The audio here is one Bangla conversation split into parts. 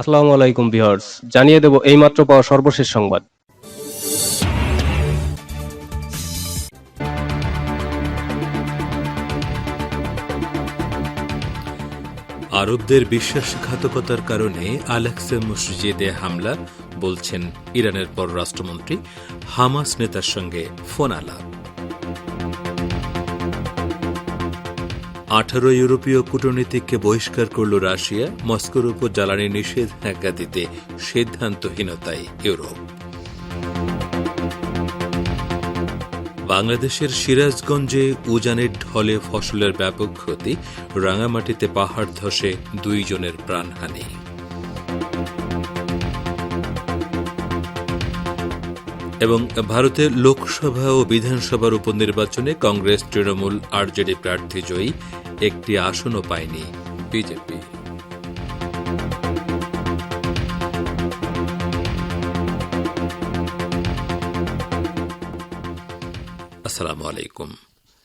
আসসালামু আলাইকুম ভিউয়ার্স, জানিয়ে দেব এইমাত্র পাওয়া সর্বশেষ সংবাদ। আরবদের বিশ্বাসঘাতকতার কারণে আলেক্সা মসজিদে হামলা, বলছেন ইরানের পররাষ্ট্রমন্ত্রী হামাস নেতার সঙ্গে ফোন আলাপ। আঠারো ইউরোপীয় কূটনীতিককে বহিষ্কার করল রাশিয়া, মস্কোর উপর জ্বালানি নিষেধাজ্ঞা দিতে সিদ্ধান্তহীনতায় ইউরোপ। বাংলাদেশের সিরাজগঞ্জে উজানের ঢলে ফসলের ব্যাপক ক্ষতি, রাঙামাটিতে পাহাড় ধসে দুইজনের প্রাণহানি। এবং ভারতের লোকসভা ও বিধানসভার উপনির্বাচনে কংগ্রেস, তৃণমূল আরজেডি প্রার্থী জয়ী একটি আসনও পায়নি বিজেপি। আলাইকুম।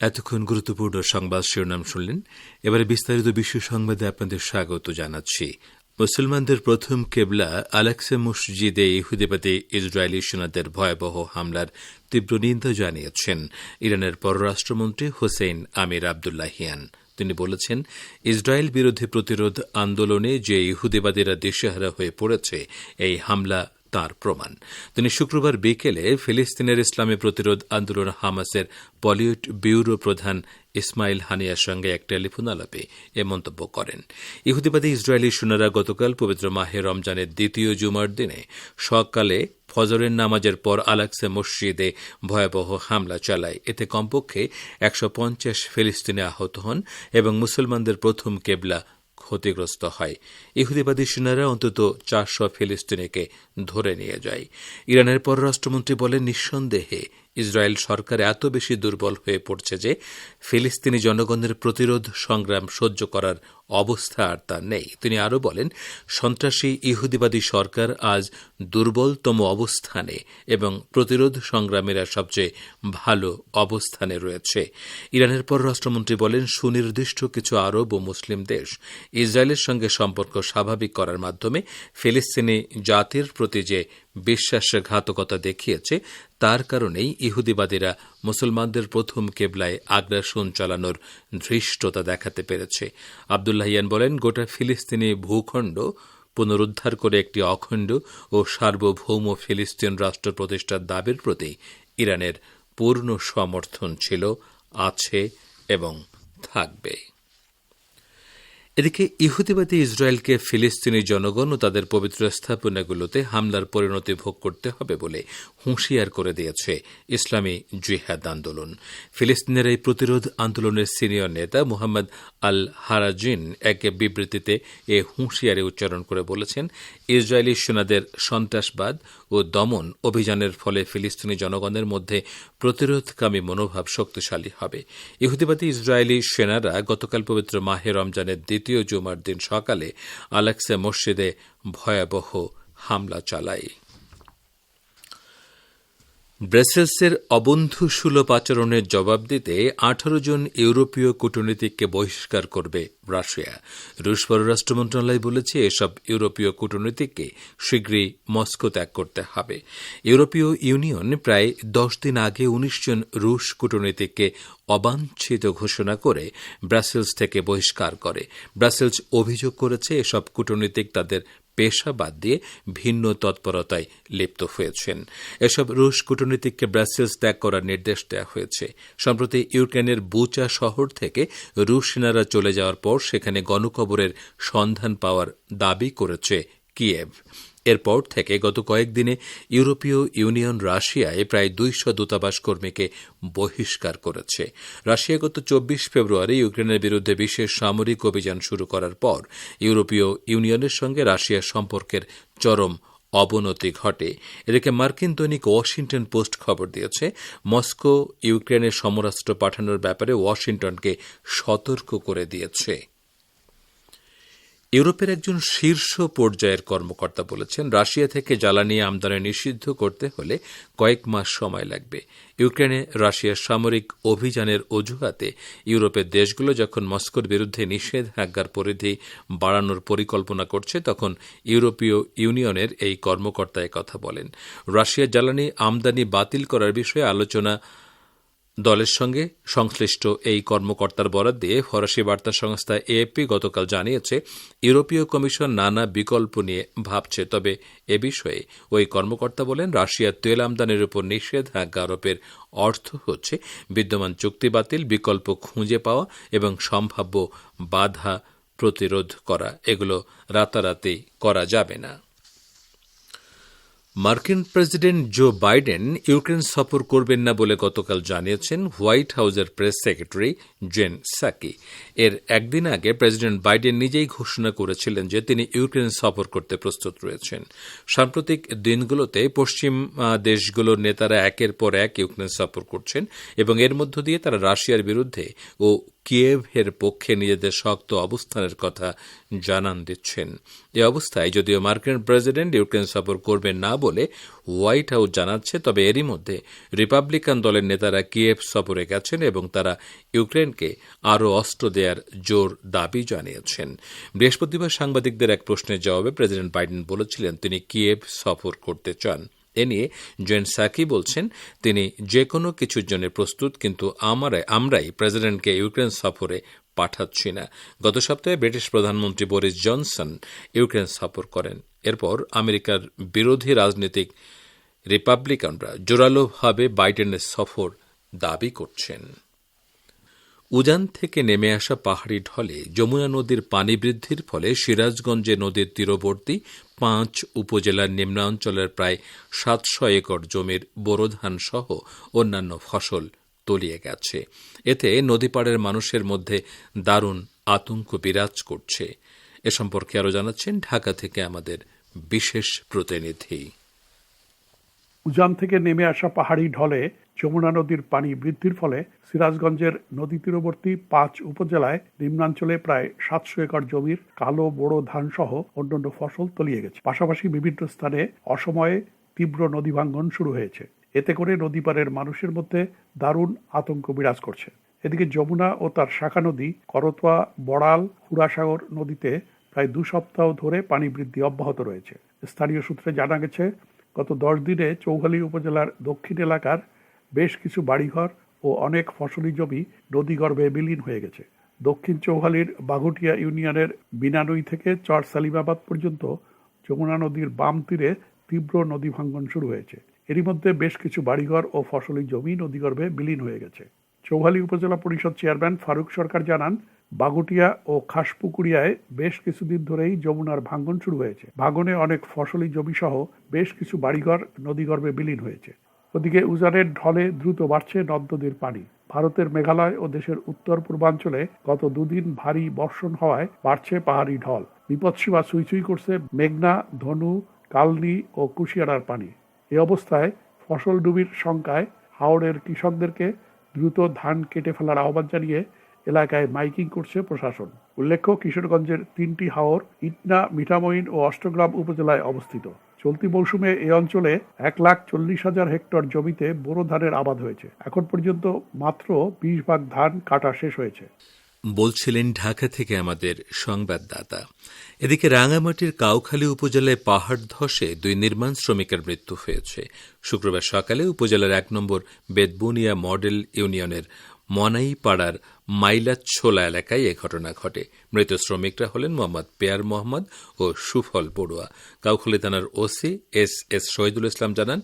এতক্ষণ গুরুত্বপূর্ণ সংবাদ শিরোনাম শুনলেন। এবারে বিস্তারিত বিশ্ব সংবাদে আপনাদের স্বাগত জানাচ্ছি। মুসলমানদের প্রথম কেবলা আলেক্সা মসজিদে ইহুদিবাদী ইসরায়েলি সেনাদের ভয়াবহ হামলার তীব্র নিন্দা জানিয়েছেন ইরানের পররাষ্ট্রমন্ত্রী হোসেইন আমির আবদুল্লাহিয়ান। তিনি বলেছেন ইসরায়েল বিরোধী প্রতিরোধ আন্দোলনে যে ইহুদিবাদীরা দিশেহারা হয়ে পড়েছে এই হামলা তার প্রমাণ। তিনি শুক্রবার বিকেলে ফিলিস্তিনের ইসলামী প্রতিরোধ আন্দোলন হামাসের বলিউড ব্যুরো প্রধান ইসমাইল হানিয়ার সঙ্গে এক টেলিফোন আলাপে এ মন্তব্য করেন। ইহুদিবাদী ইসরায়েলি সেনারা গতকাল পবিত্র মাহে রমজানের দ্বিতীয় জুমার দিনে সকালে ফজরের নামাজের পর আলাক্সা মসজিদে ভয়াবহ হামলা চালায়। এতে কমপক্ষে একশো পঞ্চাশ ফিলিস্তিনে আহত হন এবং মুসলমানদের প্রথম কেবলা ক্ষতিগ্রস্ত হয়। ইহুদিবাদী সেনারা অন্তত চারশো ফিলিস্তিনিকে ধরে নিয়ে যায়। ইরানের পররাষ্ট্রমন্ত্রী বলেন নিঃসন্দেহে ইসরায়েল সরকার এত বেশি দুর্বল হয়ে পড়ছে যে ফিলিস্তিনি জনগণের প্রতিরোধ সংগ্রাম সহ্য করার অবস্থা আর তার নেই। তিনি আরও বলেন, সন্ত্রাসী ইহুদিবাদী সরকার আজ দুর্বলতম অবস্থানে এবং প্রতিরোধ সংগ্রামীরা সবচেয়ে ভালো অবস্থানে রয়েছে। ইরানের পররাষ্ট্রমন্ত্রী বলেন, সুনির্দিষ্ট কিছু আরব ও মুসলিম দেশ ইসরায়েলের সঙ্গে সম্পর্ক স্বাভাবিক করার মাধ্যমে ফিলিস্তিনি জাতির প্রতি যে বিশ্বাসঘাতকতা দেখিয়েছে, তার কারণেই ইহুদিবাদীরা মুসলমানদের প্রথম কেবলায় আগ্রাসন চালানোর ধৃষ্টতা দেখাতে পেরেছে। আবদুল্লাহিয়ান বলেন, গোটা ফিলিস্তিনি ভূখণ্ড পুনরুদ্ধার করে একটি অখণ্ড ও সার্বভৌম ফিলিস্তিন রাষ্ট্র প্রতিষ্ঠার দাবির প্রতি ইরানের পূর্ণ সমর্থন ছিল, আছে এবং থাকবে। এদিকে ইহুদিবাদী ইসরায়েলকে ফিলিস্তিনি জনগণ ও তাদের পবিত্র স্থাপনাগুলোতে হামলার পরিণতি ভোগ করতে হবে বলে হুঁশিয়ার করে দিয়েছে ইসলামী জিহাদ আন্দোলন। ফিলিস্তিনের এই প্রতিরোধ আন্দোলনের সিনিয়র নেতা মোহাম্মদ আল হারাজিন এক বিবৃতিতে এ হুঁশিয়ারি উচ্চারণ করে বলেছেন, ইসরায়েলি সেনাদের সন্ত্রাসবাদ ও দমন অভিযানের ফলে ফিলিস্তিনি জনগণের মধ্যে প্রতিরোধকামী মনোভাব শক্তিশালী হবে। ইহুদিবাদী ইসরায়েলি সেনারা গতকাল পবিত্র মাহে রমজানের দ্বিতীয় জুমার দিন সকালে আলেক্সা মসজিদে ভয়াবহ হামলা চালায়। ব্রাসেলসের অবন্ধুসুলভ আচরণের জবাব দিতে আঠারো জন ইউরোপীয় কূটনীতিককে বহিষ্কার করবে রাশিয়া। রুশ পররাষ্ট্র মন্ত্রণালয় বলেছে এসব ইউরোপীয় কূটনীতিককে শীঘ্রই মস্কো ত্যাগ করতে হবে। ইউরোপীয় ইউনিয়ন প্রায় দশ দিন আগে উনিশ জন রুশ কূটনীতিককে অবাঞ্ছিত ঘোষণা করে ব্রাসেলস থেকে বহিষ্কার করে। ব্রাসেলস অভিযোগ করেছে এসব কূটনীতিক তাদের পেশা বাদ দিয়ে ভিন্ন তৎপরতায় লিপ্ত হয়েছেন। এসব রুশ কূটনীতিককে ব্রাসেলস ত্যাগ করার নির্দেশ দেওয়া হয়েছে। সম্প্রতি ইউক্রেনের বুচা শহর থেকে রুশ সেনারা চলে যাওয়ার পর সেখানে গণকবরের সন্ধান পাওয়ার দাবি করেছে কিয়েভ। এরপর থেকে গত কয়েকদিনে ইউরোপীয় ইউনিয়ন রাশিয়ায় প্রায় দুইশ দূতাবাস কর্মীকে বহিষ্কার করেছে। রাশিয়া গত চব্বিশ ফেব্রুয়ারি ইউক্রেনের বিরুদ্ধে বিশেষ সামরিক অভিযান শুরু করার পর ইউরোপীয় ইউনিয়নের সঙ্গে রাশিয়ার সম্পর্কের চরম অবনতি ঘটে। এদিকে মার্কিন দৈনিক ওয়াশিংটন পোস্ট খবর দিয়েছে, মস্কো ইউক্রেনের সমরাস্ত্র পাঠানোর ব্যাপারে ওয়াশিংটনকে সতর্ক করে দিয়েছে। ইউরোপের একজন শীর্ষ পর্যায়ের কর্মকর্তা বলেছেন, রাশিয়া থেকে জ্বালানি আমদানি নিষিদ্ধ করতে হলে কয়েক মাস সময় লাগবে। ইউক্রেনে রাশিয়ার সামরিক অভিযানের অজুহাতে ইউরোপের দেশগুলো যখন মস্কোর বিরুদ্ধে নিষেধাজ্ঞার পরিধি বাড়ানোর পরিকল্পনা করছে, তখন ইউরোপীয় ইউনিয়নের এই কর্মকর্তা কথা বলেন। রাশিয়ার জ্বালানি আমদানি বাতিল করার বিষয়ে আলোচনা দলের সঙ্গে সংশ্লিষ্ট এই কর্মকর্তার বরাদ দিয়ে ফরাসি বার্তা সংস্থা এএপি গতকাল জানিয়েছে, ইউরোপীয় কমিশন নানা বিকল্প নিয়ে ভাবছে। তবে এ বিষয়ে ওই কর্মকর্তা বলেন, রাশিয়ার তেল আমদানির উপর নিষেধাজ্ঞা আরোপের অর্থ হচ্ছে বিদ্যমান চুক্তি বাতিল, বিকল্প খুঁজে পাওয়া এবং সম্ভাব্য বাধা প্রতিরোধ করা। এগুলো রাতারাতি করা যাবে না। মার্কিন প্রেসিডেন্ট জো বাইডেন ইউক্রেন সফর করবেন না বলে গতকাল জানিয়েছেন হোয়াইট হাউসের প্রেস সেক্রেটারি জেন সাকি। এর একদিন আগে প্রেসিডেন্ট বাইডেন নিজেই ঘোষণা করেছিলেন যে তিনি ইউক্রেন সফর করতে প্রস্তুত রয়েছেন। সাম্প্রতিক দিনগুলোতে পশ্চিম দেশগুলোর নেতারা একের পর এক ইউক্রেন সফর করছেন এবং এর মধ্য দিয়ে তারা রাশিয়ার বিরুদ্ধে ও কিয়েভের পক্ষে নিজেদের শক্ত অবস্থানের কথা জানান দিচ্ছেন। এ অবস্থায় যদিও মার্কিন প্রেসিডেন্ট ইউক্রেন সফর করবেন না বলে হোয়াইট হাউস জানাচ্ছে, তবে এরই মধ্যে রিপাবলিকান দলের নেতারা কিয়েভ সফরে গেছেন এবং তারা ইউক্রেনকে আরও অস্ত্র দেওয়ার জোর দাবি জানিয়েছেন। বৃহস্পতিবার সাংবাদিকদের এক প্রশ্নের জবাবে প্রেসিডেন্ট বাইডেন বলেছিলেন, তিনি কিয়েভ সফর করতে চান। এ নিয়ে জেন সাকি বলছেন, তিনি যে কোনো কিছুর জন্য প্রস্তুত, কিন্তু আমরা আমরাই প্রেসিডেন্টকে ইউক্রেন সফরে পাঠাচ্ছি না। গত সপ্তাহে ব্রিটিশ প্রধানমন্ত্রী বোরিস জনসন ইউক্রেন সফর করেন। এরপর আমেরিকার বিরোধী রাজনৈতিক রিপাবলিকানরা জোরালোভাবে বাইডেনের সফর দাবি করছেন। উজান থেকে নেমে আসা পাহাড়ি ঢলে যমুনা নদীর পানি বৃদ্ধির ফলে সিরাজগঞ্জে নদীর তীরবর্তী পাঁচ উপজেলার নিম্নাঞ্চলের প্রায় সাতশো একর জমির বোরো সহ অন্যান্য ফসল তলিয়ে গেছে। এতে নদীপাড়ের মানুষের মধ্যে দারুণ আতঙ্ক বিরাজ করছে। এ সম্পর্কে আরও জানাচ্ছেন ঢাকা থেকে আমাদের বিশেষ প্রতিনিধি। উজান থেকে নেমে আসা পাহাড়ি ঢলে যমুনা নদীর পানি বৃদ্ধির ফলে সিরাজগঞ্জের নদী তীরবর্তী পাঁচ উপজেলায় নিম্নাঞ্চলে প্রায় সাতশো একর জমির কালো বড় ধান সহ অন্যান্য ফসল তলিয়ে গেছে। পাশাপাশি বিভিন্ন স্থানে অসময়ে তীব্র নদী ভাঙ্গন শুরু হয়েছে। এতে করে নদীপাড়ের মানুষের মধ্যে দারুণ আতঙ্ক বিরাজ করছে। এদিকে যমুনা ও তার শাখা নদী করতোয়া, বড়াল, হুড়াসাগর নদীতে প্রায় দু সপ্তাহ ধরে পানি বৃদ্ধি অব্যাহত রয়েছে। স্থানীয় সূত্রে জানা গেছে, গত দশ দিনে চৌহালি উপজেলার দক্ষিণ এলাকার বেশ কিছু বাড়িঘর ও অনেক ফসলি জমি নদীগর্ভে বিলীন হয়ে গেছে। দক্ষিণ চৌহালির বাঘুটিয়া ইউনিয়নের বিনানুই থেকে চর সালিমাবাদ পর্যন্ত যমুনা নদীর বাম তীরে তীব্র নদী ভাঙ্গন শুরু হয়েছে। এরই মধ্যে বেশ কিছু বাড়িঘর ও ফসলি জমি নদীগর্ভে বিলীন হয়ে গেছে। চৌহালি উপজেলা পরিষদ চেয়ারম্যান ফারুক সরকার জানান বাগুটিয়া ও খাসপুকুরিয়ায় বেশ কিছুদিন ধরেই যমুনার ভাঙ্গন শুরু হয়েছে। ভাঙনে অনেক ফসলি জমি সহ বেশ কিছু বাড়িঘর নদীগর্ভে বিলীন হয়েছে। ওদিকে উজানের ঢলে দ্রুত বাড়ছে নদ নদীর পানি। ভারতের মেঘালয় ও দেশের উত্তর পূর্বাঞ্চলে গত দুদিন ভারী বর্ষণ হওয়ায় বাড়ছে পাহাড়ি ঢল। বিপদসীমা সুইচুই করছে মেঘনা, ধনু, কালনি ও কুশিয়ারার পানি। এ অবস্থায় ফসল ডুবির শঙ্কায় হাওড়ের কৃষকদেরকে দ্রুত ধান কেটে ফেলার আহ্বান জানিয়ে এলাকায় মাইকিং করছে প্রশাসন। উল্লেখ্য, কিশোরগঞ্জের তিনটি হাওর ইটনা, মিঠামইন ও অষ্টগ্রাম উপজেলায় অবস্থিত। চলতি মৌসুমে এই অঞ্চলে এক লাখ চল্লিশ হাজার হেক্টর জমিতে বোরো ধানের আবাদ হয়েছে। এখন পর্যন্ত মাত্র বিশ ভাগ ধান কাটা শেষ হয়েছে। বলছিলেন ঢাকা থেকে আমাদের সংবাদদাতা। এদিকে রাঙামাটির কাউখালী উপজেলায় পাহাড় ধসে দুই নির্মাণ শ্রমিকের মৃত্যু হয়েছে। শুক্রবার সকালে উপজেলার এক নম্বর বেদবুনিয়া মডেল ইউনিয়নের মনাই পাড়ার মাইলাচ্ছোলা এলাকায় এ ঘটনা ঘটে। মৃত শ্রমিকরা হলেন মোহাম্মদ পেয়ার মোহাম্মদ ও সুফল বড়ুয়া। কাউখালী থানার OC S S Shahidul Islam জানান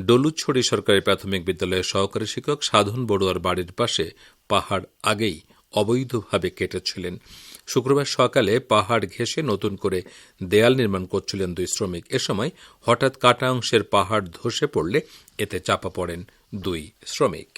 ডলুছড়ি সরকারি প্রাথমিক বিদ্যালয়ের সহকারী শিক্ষক সাধন বড়ুয়ার বাড়ির পাশে পাহাড় আগেই অবৈধভাবে কেটেছিলেন। শুক্রবার সকালে পাহাড় ঘেঁষে নতুন করে দেয়াল নির্মাণ করছিলেন দুই শ্রমিক। এ সময় হঠাৎ কাটা অংশের পাহাড় ধসে পড়লে এতে চাপা পড়েন দুই শ্রমিক।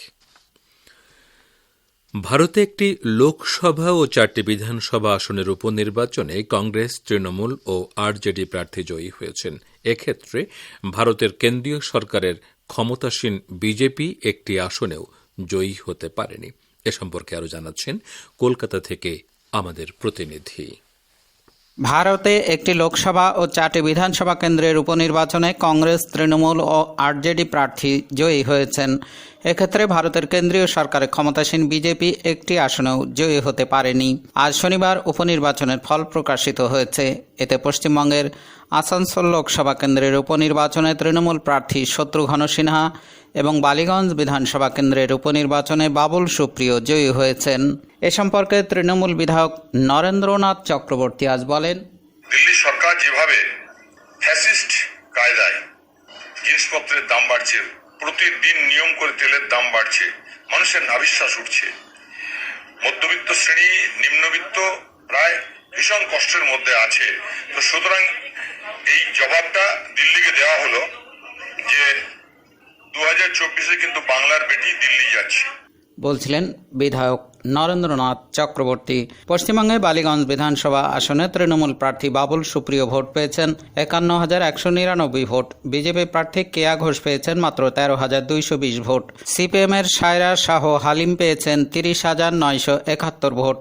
ভারতে একটি লোকসভা ও চারটি বিধানসভা আসনের উপনির্বাচনে কংগ্রেস, তৃণমূল ও আরজেডি প্রার্থী জয়ী হয়েছেন। এক্ষেত্রে ভারতের কেন্দ্রীয় সরকারের ক্ষমতাসীন বিজেপি একটি আসনেও জয়ী হতে পারেনি। এ সম্পর্কে আরও জানাচ্ছেন কলকাতা থেকে আমাদের প্রতিনিধি। ভারতে একটি লোকসভা ও চারটি বিধানসভা কেন্দ্রের উপনির্বাচনে কংগ্রেস, তৃণমূল ও আরজেডি প্রার্থী জয়ী হয়েছেন। এক্ষেত্রে ভারতের কেন্দ্রীয় সরকারের ক্ষমতাসীন বিজেপি একটি আসনেও জয়ী হতে পারেনি। আজ শনিবার উপনির্বাচনের ফল প্রকাশিত হয়েছে। এতে পশ্চিমবঙ্গের আসানসোল লোকসভা কেন্দ্রের উপনির্বাচনে তৃণমূল প্রার্থী শত্রুঘ্ন সিনহা এবং বালিগঞ্জ বিধানসভা কেন্দ্রের উপনির্বাচনে বাবুল সুপ্রিয় জয়ী হয়েছেন। এ সম্পর্কে তৃণমূল বিধায়ক নরেন্দ্রনাথ চক্রবর্তী আজ বলেন, দিল্লি সরকার যেভাবে ফ্যাসিস্ট কায়দায় জিনিসপত্রের দাম বাড়ছে প্রতিদিন নিয়ম করে তেলের দাম বাড়ছে, মানুষের নাবিশ্বাস উঠছে। মধ্যবিত্ত শ্রেণি, নিম্নবিত্ত প্রায় ভীষণ কষ্টের মধ্যে আছে। তো সুতরাং এই জবাবটা দিল্লিকে দেওয়া হলো যে দু হাজার চব্বিশে কিন্তু বাংলার বেটি দিল্লি যাচ্ছে। বলছিলেন বিধায়ক নরেন্দ্রনাথ চক্রবর্তী। পশ্চিমবঙ্গে বালিগঞ্জ বিধানসভা আসনে তৃণমূল প্রার্থী বাবুল সুপ্রিয় ভোট পেয়েছেন। একান্ন হাজার একশো নিরানব্বই ভোট। বিজেপি প্রার্থী কেয়া ঘোষ পেয়েছেন মাত্র তেরো হাজার দুইশো বিশ ভোট। সিপিএমের সায়রা শাহ হালিম পেয়েছেন তিরিশ হাজার নয়শো একাত্তর ভোট।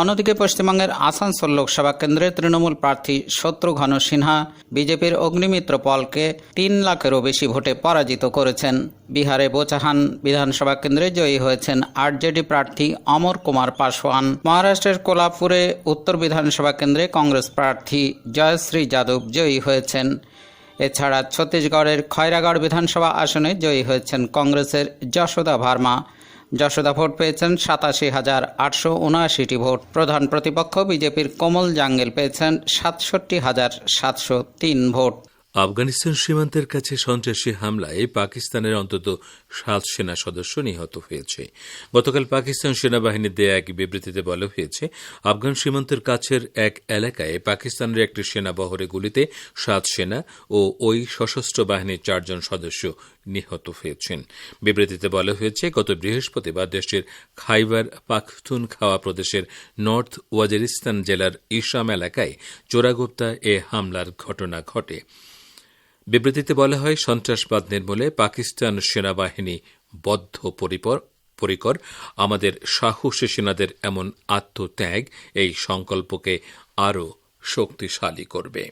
অন্যদিকে পশ্চিমবঙ্গের আসানসোল লোকসভা কেন্দ্রে তৃণমূল প্রার্থী শত্রুঘ্ন সিনহা, বিজেপির অগ্নিমিত্র পলকে তিন লাখেরও বেশি ভোটে পরাজিত করেছেন। বিহারে বোচাহান বিধানসভা কেন্দ্রে জয়ী হয়েছেন আরজেডি প্রার্থী অমর কুমার পাসওয়ান মহারাষ্ট্রের কোলাপুরে উত্তর বিধানসভা কেন্দ্রে কংগ্রেস প্রার্থী জয়শ্রী যাদব জয়ী হয়েছেন। এছাড়া ছত্তিশগড়ের খয়রাগড় বিধানসভা আসনে জয়ী হয়েছেন কংগ্রেসের যশোদা ভার্মা। যশোদা ভোট পেয়েছেন সাতাশি হাজার আটশো উনআশিটি ভোট। প্রধান প্রতিপক্ষ বিজেপির কমল জাঙ্গেল পেয়েছেন সাতষট্টি হাজার সাতশো তিন ভোট। আফগানিস্তান সীমান্তের কাছে সন্ত্রাসী হামলায় পাকিস্তানের অন্তত সাত সেনা সদস্য নিহত হয়েছে। গতকাল পাকিস্তান সেনাবাহিনীর দেয়া এক বিবৃতিতে বলা হয়েছে, আফগান সীমান্তের কাছের এক এলাকায় পাকিস্তানের একটি সেনা বহরে গুলিতে সাত সেনা ও ওই সশস্ত্র বাহিনীর চারজন সদস্য নিহত হয়েছেন। বিবৃতিতে বলা হয়েছে, গত বৃহস্পতিবার দেশটির খাইবার পাখতুনখাওয়া প্রদেশের নর্থ ওয়াজিরিস্তান জেলার ইসাম এলাকায় চোরাগুপ্তা এ হামলার ঘটনা ঘটে। বিবৃতিতে বলা হয়, সন্ত্রাসবাদ নির্মূলে পাকিস্তান সেনাবাহিনী বদ্ধ পরিপর পরিকর। আমাদের সাহসী সেনাদের এমন আত্মত্যাগ এই সংকল্পকে আরও শক্তিশালী করবে।